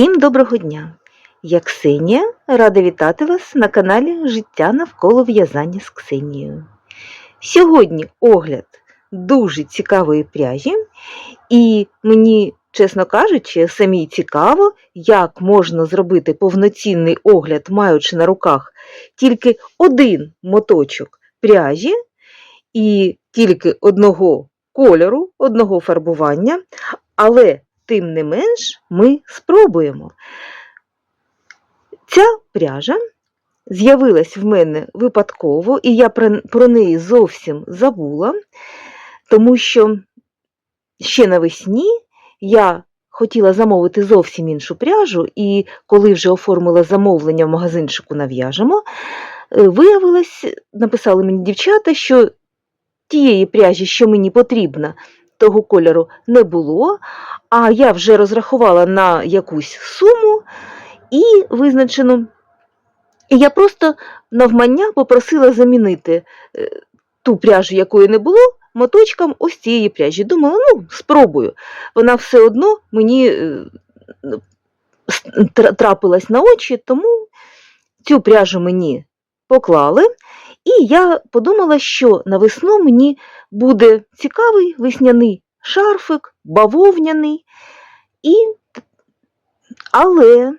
Всім доброго дня! Я Ксенія, рада вітати вас на каналі Життя навколо в'язання з Ксенією. Сьогодні огляд дуже цікавої пряжі, і мені, чесно кажучи, самій цікаво, як можна зробити повноцінний огляд, маючи на руках тільки один моточок пряжі і тільки одного кольору, одного фарбування, але тим не менш ми спробуємо. Ця пряжа з'явилась в мене випадково, і я про, неї зовсім забула, тому що ще навесні я хотіла замовити зовсім іншу пряжу, і коли вже оформила замовлення в магазинчику нав'яжемо, е, виявилось, написали мені дівчата, що тієї пряжі, що мені потрібна, того кольору не було, а я вже розрахувала на якусь суму і визначену. Я просто навмання попросила замінити е, ту пряжу, якої не було, моточком ось цієї пряжі. Думала, ну, спробую. Вона все одно мені е, трапилась на очі, тому цю пряжу мені поклали. І я подумала, що на весну мені буде цікавий весняний шарфик, бавовняний. І... Але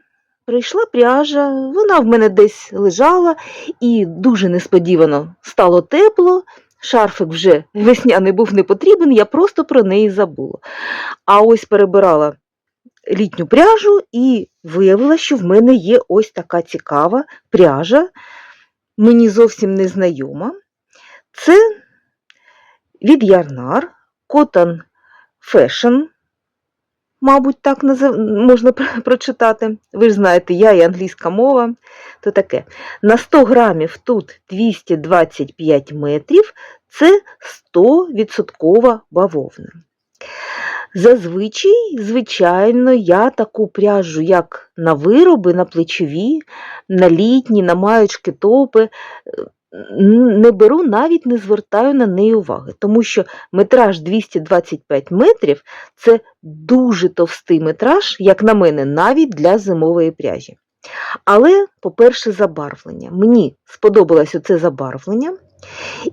прийшла пряжа, вона в мене десь лежала, і дуже несподівано стало тепло. Шарфик вже весняний був не потрібен, я просто про неї забула. А ось перебирала літню пряжу і виявила, що в мене є ось така цікава пряжа, мені зовсім не знайома. Це від Ярнар Cotton Fashion, мабуть, так можна прочитати. Ви ж знаєте, я і англійська мова, то таке. На 100 грамів тут 225 метрів, це 100% бавовна. Зазвичай, звичайно, я таку пряжу, як на вироби, на плечові, на літні, на маючки, топи, не беру, навіть не звертаю на неї уваги, тому що метраж 225 метрів це дуже товстий метраж, як на мене, навіть для зимової пряжі. Але, по-перше, забарвлення. Мені сподобалось оце забарвлення.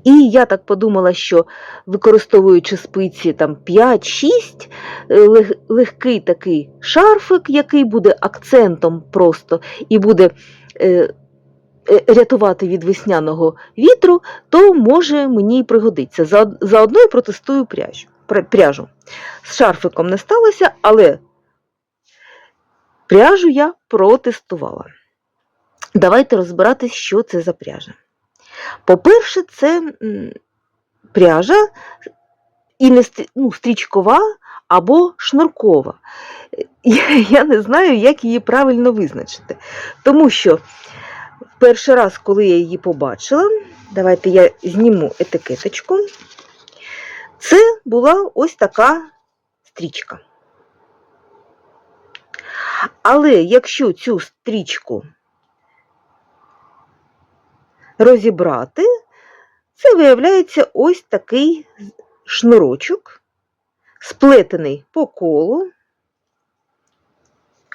І я так подумала, що використовуючи спиці там 5-6, е, лег- легкий такий шарфик, який буде акцентом просто і буде е, рятувати від весняного вітру, то може мені й пригодиться. Заодно і протестую пряжу. пряжу. З шарфиком не сталося, але пряжу я протестувала. Давайте розбиратись, що це за пряжа. По-перше, це пряжа і не ну, стрічкова або шнуркова. Я, я не знаю, як її правильно визначити. Тому що перший раз, коли я її побачила, давайте я зніму етикеточку, це була ось така стрічка. Але якщо цю стрічку розібрати, це виявляється ось такий шнурочок, сплетений по колу.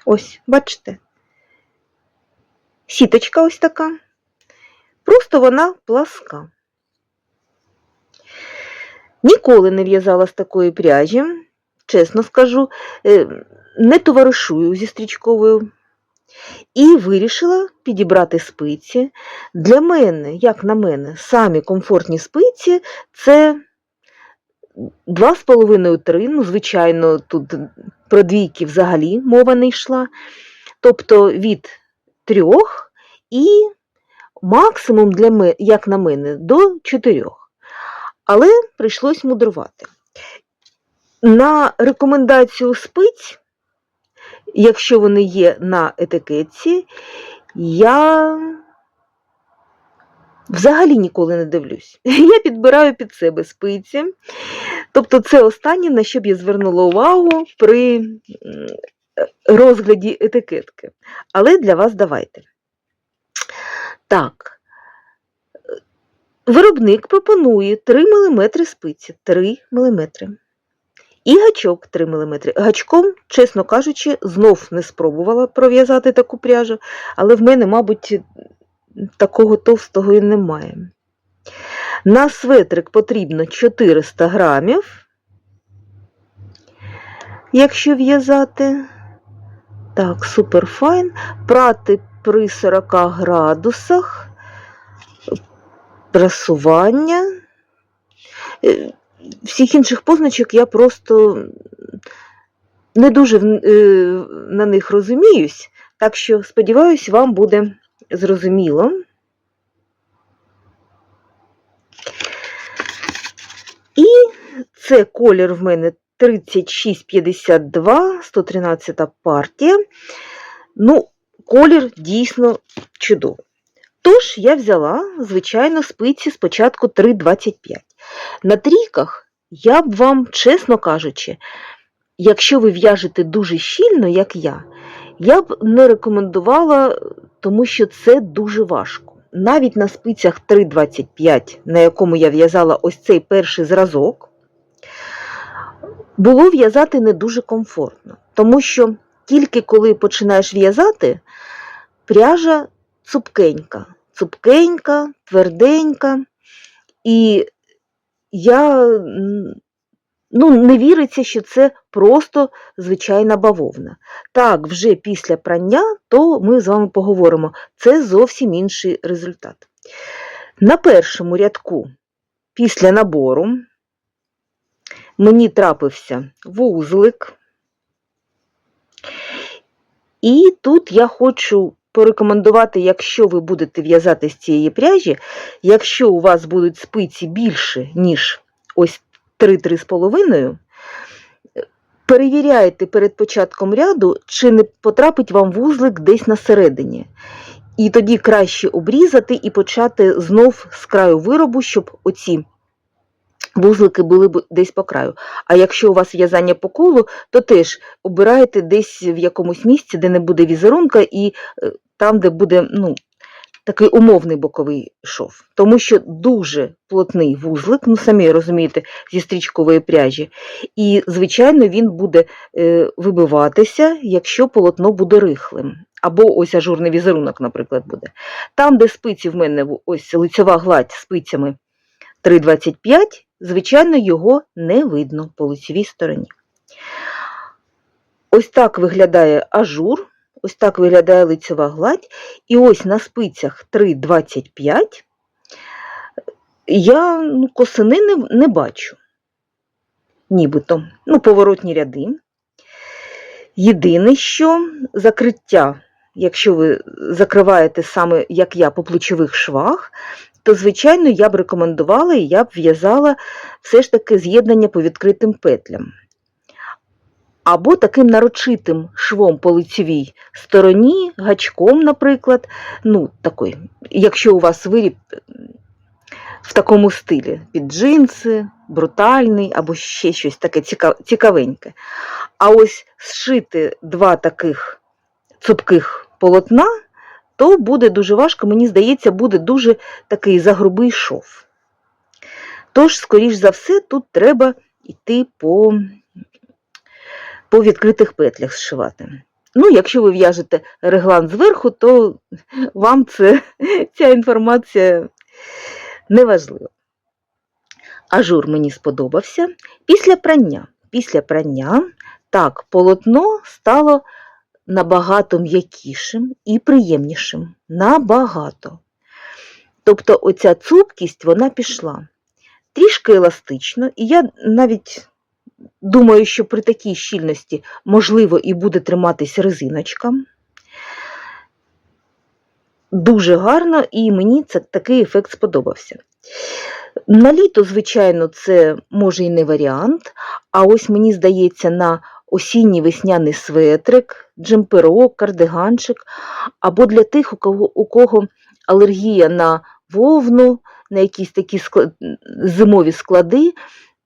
Ось, бачите? Сіточка ось така. Просто вона пласка. Ніколи не в'язала з такої пряжі, чесно скажу, е, не товаришую зі стрічковою. І вирішила підібрати спиці. Для мене, як на мене, самі комфортні спиці це 2,5-3, ну, звичайно, тут про двійки взагалі мова не йшла. Тобто від трьох і максимум для мене, як на мене, до чотирьох. Але прийшлось мудрувати. На рекомендацію спиць, якщо вони є на етикетці, я взагалі ніколи не дивлюсь. Я підбираю під себе спиці. Тобто це останнє, на що б я звернула увагу при розгляді етикетки. Але для вас давайте. Так. Виробник пропонує 3 мм спиці. 3 мм. І гачок 3 мм. Гачком, чесно кажучи, знов не спробувала пров'язати таку пряжу, але в мене, мабуть, такого товстого і немає. На светрик потрібно 400 грамів, якщо в'язати. Так, суперфайн. Прати при 40 градусах. Прасування. Е, Всіх інших позначок я просто не дуже е, на них розуміюсь, так що, сподіваюсь, вам буде зрозуміло. І це колір в мене 3652, 113 партія. Ну, колір дійсно чудовий. Тож я взяла, звичайно, спиці спочатку 3,25. На трійках я б вам, чесно кажучи, якщо ви в'яжете дуже щільно, як я, я б не рекомендувала, тому що це дуже важко. Навіть на спицях 3,25, на якому я в'язала ось цей перший зразок, було в'язати не дуже комфортно, тому що тільки коли починаєш в'язати, пряжа цупкенька, цупкенька, тверденька, і я ну, не віриться, що це просто звичайна бавовна. Так, вже після прання, то ми з вами поговоримо. Це зовсім інший результат. На першому рядку після набору мені трапився вузлик. І тут я хочу порекомендувати, якщо ви будете в'язати з цієї пряжі, якщо у вас будуть спиці більше, ніж ось 3-3,5, перевіряйте перед початком ряду, чи не потрапить вам вузлик десь на середині. І тоді краще обрізати і почати знов з краю виробу, щоб оці вузлики були б десь по краю. А якщо у вас в'язання по колу, то теж обирайте десь в якомусь місці, де не буде візерунка, і е, там, де буде ну, такий умовний боковий шов. Тому що дуже плотний вузлик, ну самі розумієте, зі стрічкової пряжі. І, звичайно, він буде е, вибиватися, якщо полотно буде рихлим. Або ось ажурний візерунок, наприклад, буде. Там, де спиці в мене ось лицьова гладь спицями 3,25, звичайно, його не видно по лицевій стороні. Ось так виглядає ажур, ось так виглядає лицьова гладь. І ось на спицях 3,25 я ну, косини не, не бачу. Нібито. Ну, поворотні ряди. Єдине, що закриття, якщо ви закриваєте саме, як я, по плечових швах, то, звичайно, я б рекомендувала і я б в'язала все ж таки з'єднання по відкритим петлям. Або таким нарочитим швом по лицевій стороні, гачком, наприклад. Ну, такий, якщо у вас виріб в такому стилі, під джинси, брутальний, або ще щось таке цікавеньке. А ось зшити два таких цупких полотна, то буде дуже важко, мені здається, буде дуже такий загрубий шов. Тож, скоріш за все, тут треба йти по, по відкритих петлях зшивати. Ну, якщо ви в'яжете реглан зверху, то вам це, ця інформація не важлива. Ажур мені сподобався. Після прання. Після прання, так, полотно стало набагато м'якішим і приємнішим. Набагато. Тобто оця цупкість вона пішла. Трішки еластично, і я навіть думаю, що при такій щільності можливо і буде триматись резиночка. Дуже гарно, і мені це такий ефект сподобався. На літо, звичайно, це може і не варіант, а ось мені здається, на осінній весняний светрик, джемперок, кардиганчик, або для тих, у кого, у кого алергія на вовну, на якісь такі зимові склади,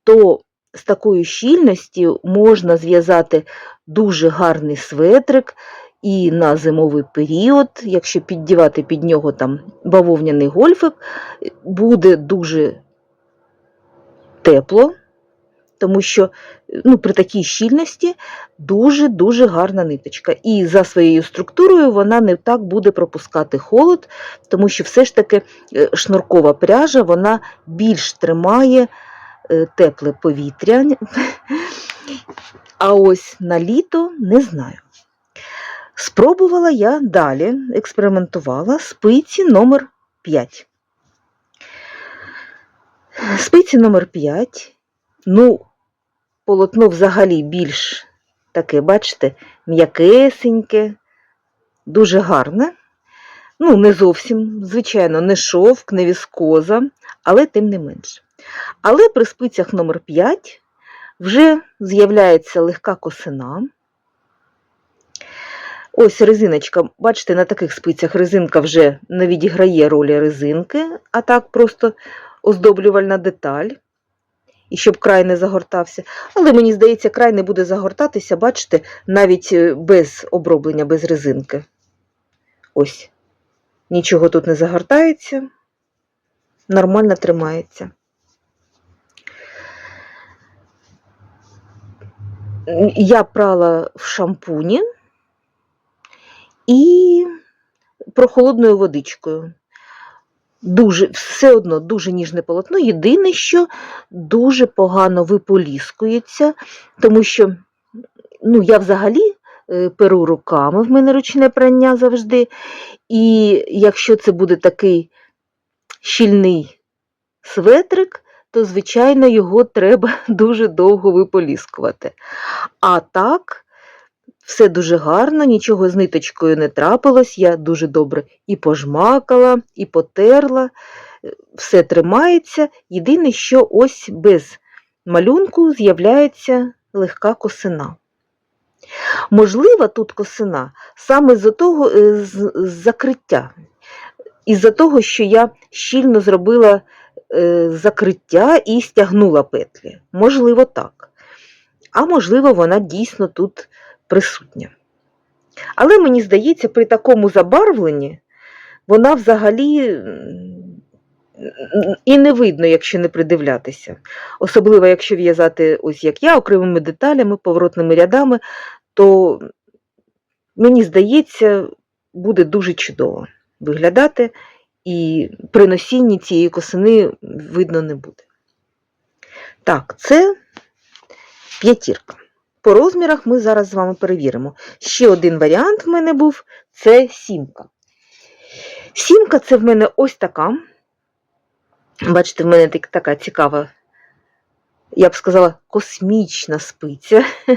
то з такою щільністю можна зв'язати дуже гарний светрик і на зимовий період, якщо піддівати під нього там бавовняний гольфик, буде дуже тепло, тому що ну, при такій щільності дуже-дуже гарна ниточка. І за своєю структурою вона не так буде пропускати холод, тому що все ж таки е, шнуркова пряжа вона більш тримає е, тепле повітря. А ось на літо не знаю. Спробувала я далі, експериментувала спиці номер 5. Спиці номер 5. Ну, полотно взагалі більш таке, бачите, м'якесеньке, дуже гарне. Ну, не зовсім, звичайно, не шовк, не віскоза, але тим не менше. Але при спицях номер 5 вже з'являється легка косина. Ось резиночка, бачите, на таких спицях резинка вже не відіграє ролі резинки, а так просто оздоблювальна деталь. І щоб край не загортався. Але мені здається, край не буде загортатися, бачите, навіть е, без оброблення, без резинки. Ось. Нічого тут не загортається, нормально тримається. Я прала в шампуні і прохолодною водичкою. Дуже, все одно дуже ніжне полотно. Єдине, що дуже погано виполіскується, тому що ну, я взагалі е, перу руками, в мене ручне прання завжди. І якщо це буде такий щільний светрик, то, звичайно, його треба дуже довго виполіскувати. А так, все дуже гарно, нічого з ниточкою не трапилось. Я дуже добре і пожмакала, і потерла, е, все тримається. Єдине, що ось без малюнку з'являється легка косина. Можлива тут косина саме з того е, з закриття. Із-за того, що я щільно зробила е, закриття і стягнула петлі. Можливо, так. А можливо, вона дійсно тут присутня. Але мені здається, при такому забарвленні вона взагалі і не видно, якщо не придивлятися. Особливо, якщо в'язати, ось як я, окремими деталями, поворотними рядами, то мені здається, буде дуже чудово виглядати, і при носінні цієї косини видно не буде. Так, це п'ятірка. По розмірах ми зараз з вами перевіримо. Ще один варіант в мене був це сімка. Сімка це в мене ось така. Бачите, в мене така цікава, я б сказала, космічна спиця.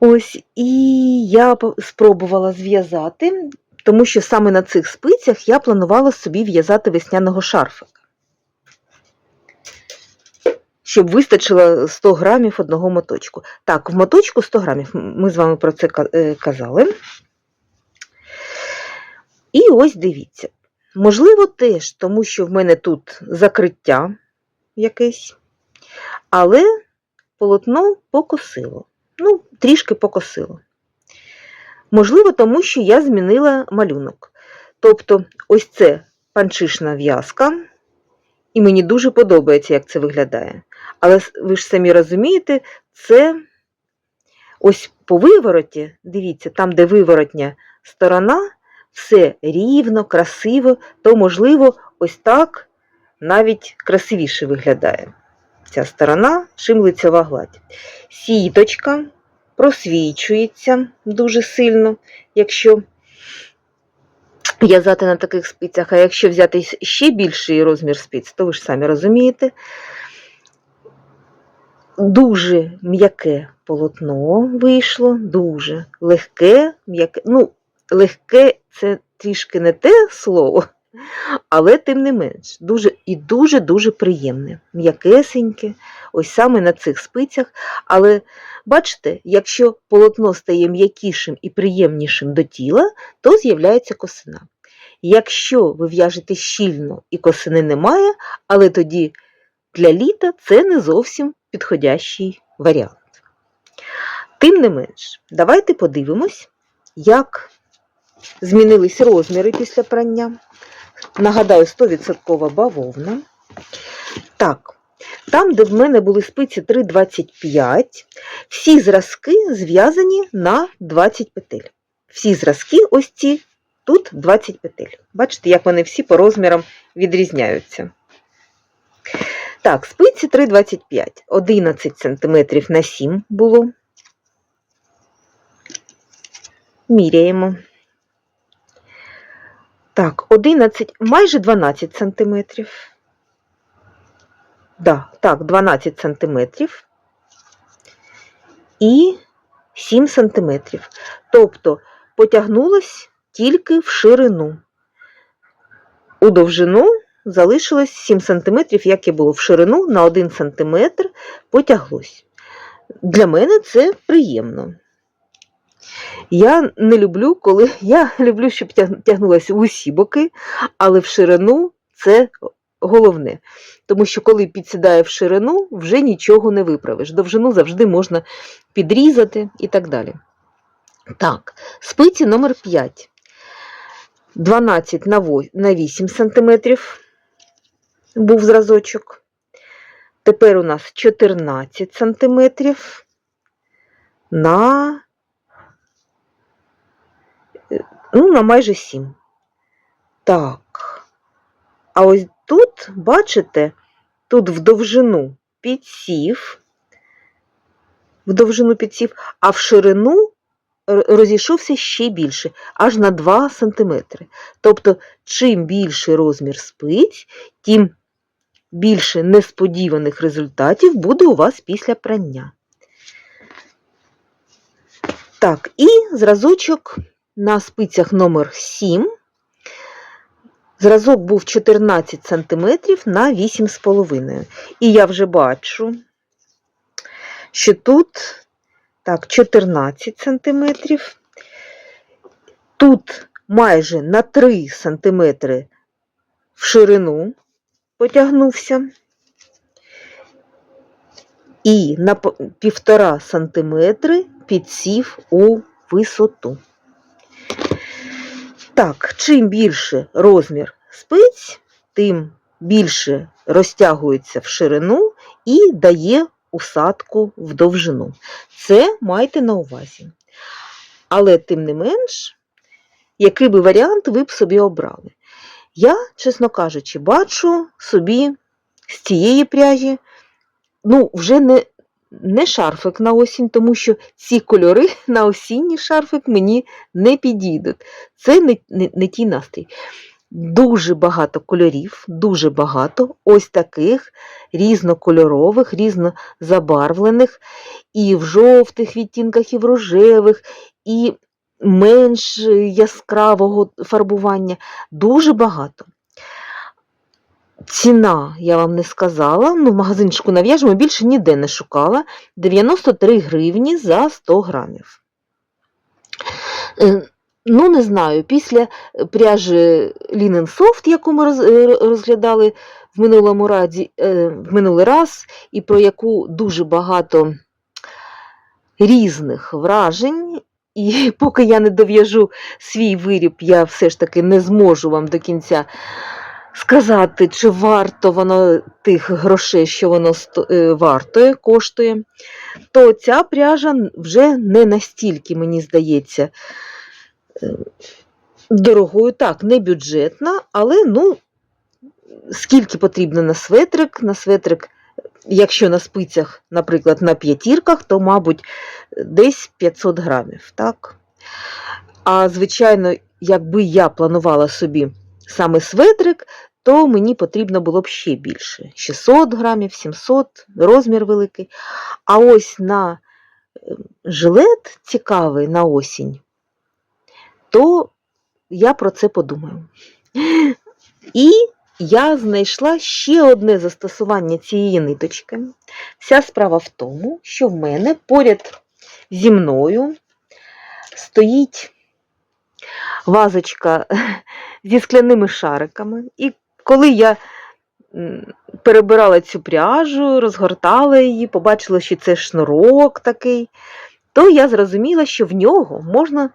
Ось, і я спробувала зв'язати, тому що саме на цих спицях я планувала собі в'язати весняного шарфика. Щоб вистачило 100 грамів одного моточку. Так, в моточку 100 грамів, ми з вами про це е, казали. І ось дивіться. Можливо, теж, тому що в мене тут закриття якесь, але полотно покосило. Ну, трішки покосило. Можливо, тому що я змінила малюнок. Тобто, ось це панчишна в'язка, і мені дуже подобається, як це виглядає. Але ви ж самі розумієте, це ось по вивороті, дивіться, там, де виворотня сторона, все рівно, красиво, то, можливо, ось так навіть красивіше виглядає ця сторона, чим лицьова гладь. Сіточка просвічується дуже сильно, якщо в'язати на таких спицях, а якщо взяти ще більший розмір спиць, то ви ж самі розумієте. Дуже м'яке полотно вийшло, дуже легке, м'яке. Ну, легке це трішки не те слово, але тим не менш, дуже і дуже-дуже приємне, м'якесеньке, ось саме на цих спицях. Але бачите, якщо полотно стає м'якішим і приємнішим до тіла, то з'являється косина. Якщо ви в'яжете щільно і косини немає, але тоді для літа це не зовсім підходящий варіант. Тим не менш, давайте подивимось, як змінились розміри після прання. Нагадаю, 100% бавовна. Так, Там, де в мене були спиці 3,25, всі зразки зв'язані на 20 петель. Всі зразки ось ці, тут 20 петель. Бачите, як вони всі по розмірам відрізняються. Так, спиці 3,25, 11 см на 7 було. Міряємо. Так, 11, майже 12 сантиметрів. Да, так, 12 сантиметрів і 7 сантиметрів. Тобто потягнулось тільки в ширину. У довжину залишилось 7 сантиметрів, як і було в ширину, на 1 сантиметр потяглось. Для мене це приємно. Я не люблю, коли я люблю, щоб тяг- тягнулося в усі боки, але в ширину це головне. Тому що коли підсідає в ширину, вже нічого не виправиш. Довжину завжди можна підрізати і так далі. Так, спиці номер 5. 12 на 8 см був зразочок. Тепер у нас 14 см на ну, на майже 7. Так. А ось тут, бачите, тут в довжину підсів, в довжину підсів, а в ширину розійшовся ще більше, аж на 2 см. Тобто, чим більший розмір спиць, тим більше несподіваних результатів буде у вас після прання. Так, і зразочок на спицях номер 7. Зразок був 14 см на 8,5. І я вже бачу, що тут так, 14 см. Тут майже на 3 см в ширину потягнувся. І на 1,5 см підсів у висоту. Так, чим більше розмір спиць, тим більше розтягується в ширину і дає усадку в довжину. Це майте на увазі. Але, тим не менш, який би варіант ви б собі обрали? Я, чесно кажучи, бачу собі з цієї пряжі, ну, вже не, не шарфик на осінь, тому що ці кольори на осінній шарфик мені не підійдуть. Це не, не, не ті настрій. Дуже багато кольорів, дуже багато ось таких різнокольорових, різнозабарвлених, і в жовтих відтінках, і в рожевих, і менш яскравого фарбування. Дуже багато. Ціна, я вам не сказала, ну, в магазинчику нав'яжемо, більше ніде не шукала. 93 гривні за 100 грамів. Е, Ну, не знаю, після пряжі Linen Soft, яку ми е, розглядали в минулому раді, е, в минулий раз, і про яку дуже багато різних вражень. І поки я не дов'яжу свій виріб, я все ж таки не зможу вам до кінця сказати, чи варто воно тих грошей, що воно е, вартує, коштує, то ця пряжа вже не настільки, мені здається, е, дорогою, так, не бюджетна, але ну, скільки потрібно на светрик, на светрик, якщо на спицях, наприклад, на п'ятірках, то, мабуть, десь 500 грамів. Так? А звичайно, якби я планувала собі саме светрик, то мені потрібно було б ще більше. 600 грамів, 700, розмір великий. А ось на е, жилет цікавий на осінь, то я про це подумаю. І я знайшла ще одне застосування цієї ниточки. Вся справа в тому, що в мене поряд зі мною стоїть вазочка зі скляними шариками. І коли я перебирала цю пряжу, розгортала її, побачила, що це шнурок такий, то я зрозуміла, що в нього можна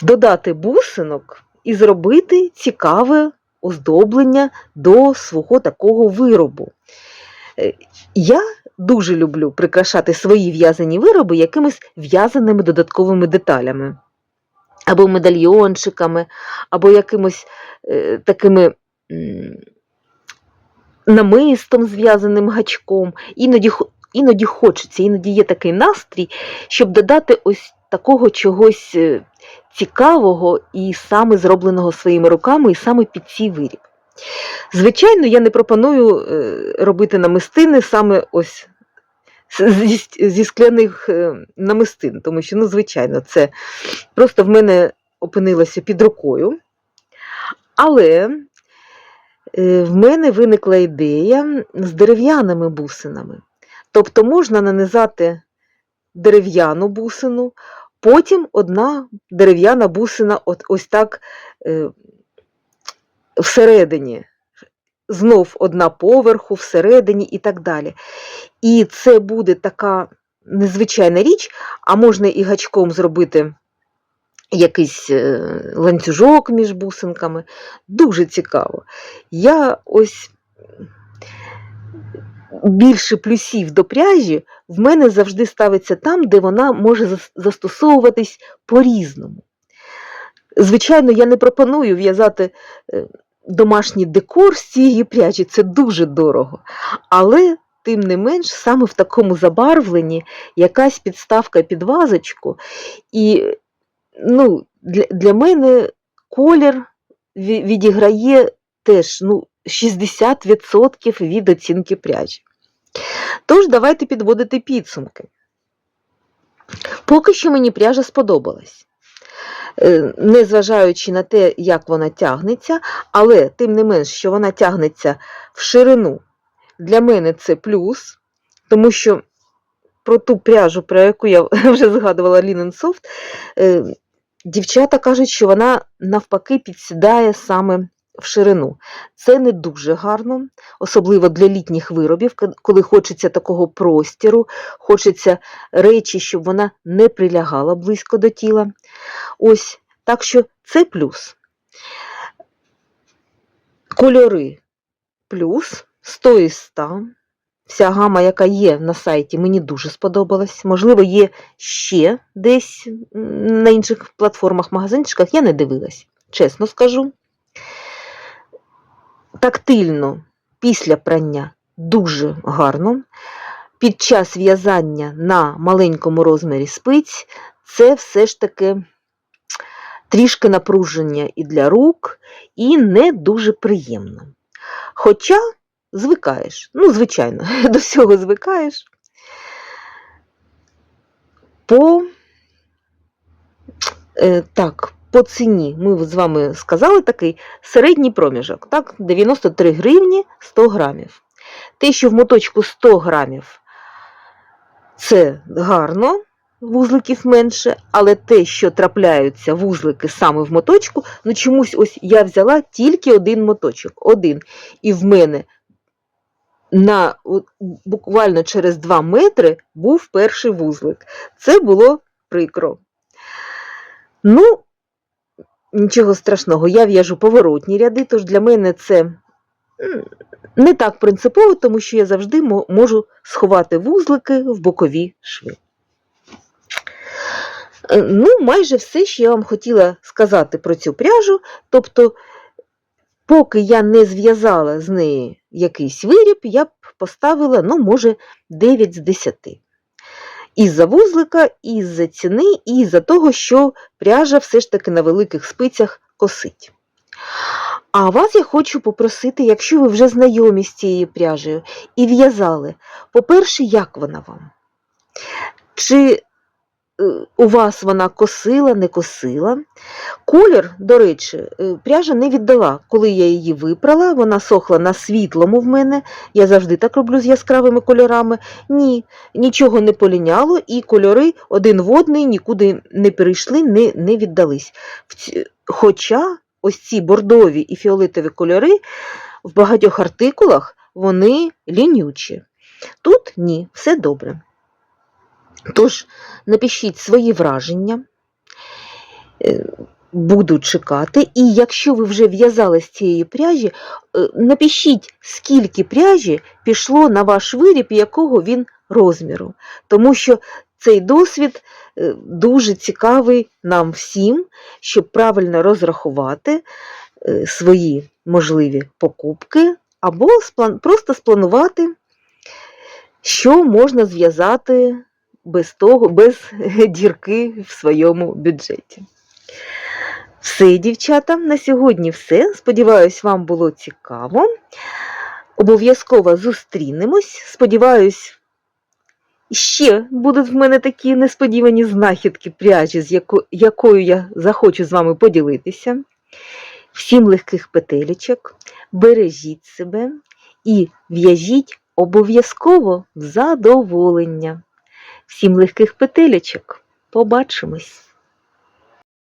додати бусинок і зробити цікаве оздоблення до свого такого виробу. Е, Я дуже люблю прикрашати свої в'язані вироби якимись в'язаними додатковими деталями. Або медальйончиками, або якимось е, такими намистом зв'язаним гачком. Іноді, іноді хочеться, іноді є такий настрій, щоб додати ось такого чогось е, цікавого і саме зробленого своїми руками, і саме під цей виріб. Звичайно, я не пропоную е, робити намистини саме ось зі, зі скляних е, намистин, тому що, ну, звичайно, це просто в мене опинилося під рукою. Але е, в мене виникла ідея з дерев'яними бусинами. Тобто можна нанизати дерев'яну бусину, потім одна дерев'яна бусина от, ось так е, всередині. Знов одна поверху, всередині і так далі. І це буде така незвичайна річ, а можна і гачком зробити якийсь е, ланцюжок між бусинками. Дуже цікаво. Я ось більше плюсів до пряжі в мене завжди ставиться там, де вона може застосовуватись по-різному. Звичайно, я не пропоную в'язати е, домашній декор з цієї пряжі, це дуже дорого. Але, тим не менш, саме в такому забарвленні якась підставка під вазочку. І ну, для, для мене колір відіграє теж ну, 60% від оцінки пряжі. Тож, давайте підводити підсумки. Поки що мені пряжа сподобалась. Е, Незважаючи на те, як вона тягнеться, але тим не менш, що вона тягнеться в ширину, для мене це плюс, тому що про ту пряжу, про яку я вже згадувала Linen Soft, е, дівчата кажуть, що вона навпаки підсідає саме в ширину. Це не дуже гарно, особливо для літніх виробів, коли хочеться такого простіру, хочеться речі, щоб вона не прилягала близько до тіла. Ось, так що це плюс. Кольори плюс 100 із 100. Вся гама, яка є на сайті, мені дуже сподобалась. Можливо, є ще десь на інших платформах, магазинчиках, я не дивилась, чесно скажу. Тактильно після прання дуже гарно. Під час в'язання на маленькому розмірі спиць це все ж таки трішки напруження і для рук, і не дуже приємно. Хоча звикаєш, ну, звичайно, до всього звикаєш. По, е, так, по ціні ми з вами сказали такий середній проміжок, так, 93 гривні 100 грамів. Те, що в моточку 100 грамів, це гарно, вузликів менше, але те, що трапляються вузлики саме в моточку, ну чомусь ось я взяла тільки один моточок, один. І в мене на буквально через 2 метри був перший вузлик. Це було прикро. Ну, нічого страшного, я в'яжу поворотні ряди, тож для мене це не так принципово, тому що я завжди можу сховати вузлики в бокові шви. Е, Ну, майже все, що я вам хотіла сказати про цю пряжу. Тобто, поки я не зв'язала з неї якийсь виріб, я б поставила, ну, може, 9 з 10. Із-за вузлика, із-за ціни, і із-за того, що пряжа все ж таки на великих спицях косить. А вас я хочу попросити, якщо ви вже знайомі з цією пряжею і в'язали, по-перше, як вона вам? Чи у вас вона косила, не косила? Колір, до речі, е, пряжа не віддала. Коли я її випрала, вона сохла на світлому в мене. Я завжди так роблю з яскравими кольорами. Ні, нічого не поліняло, і кольори один в одний нікуди не перейшли, не, не віддались. Хоча ось ці бордові і фіолетові кольори в багатьох артикулах вони лінючі. Тут ні, все добре. Тож, напишіть свої враження. Е, буду чекати. І якщо ви вже в'язали з цієї пряжі, е, напишіть, скільки пряжі пішло на ваш виріб, якого він розміру. Тому що цей досвід е, дуже цікавий нам всім, щоб правильно розрахувати свої можливі покупки, або просто спланувати, що можна зв'язати без того, без дірки в своєму бюджеті. Все, дівчата, на сьогодні все. Сподіваюсь, вам було цікаво. Обов'язково зустрінемось. Сподіваюсь, ще будуть в мене такі несподівані знахідки пряжі, з яко- якою я захочу з вами поділитися. Всім легких петелечок, бережіть себе і в'яжіть обов'язково в задоволення. Всім легких петелечок. Побачимось!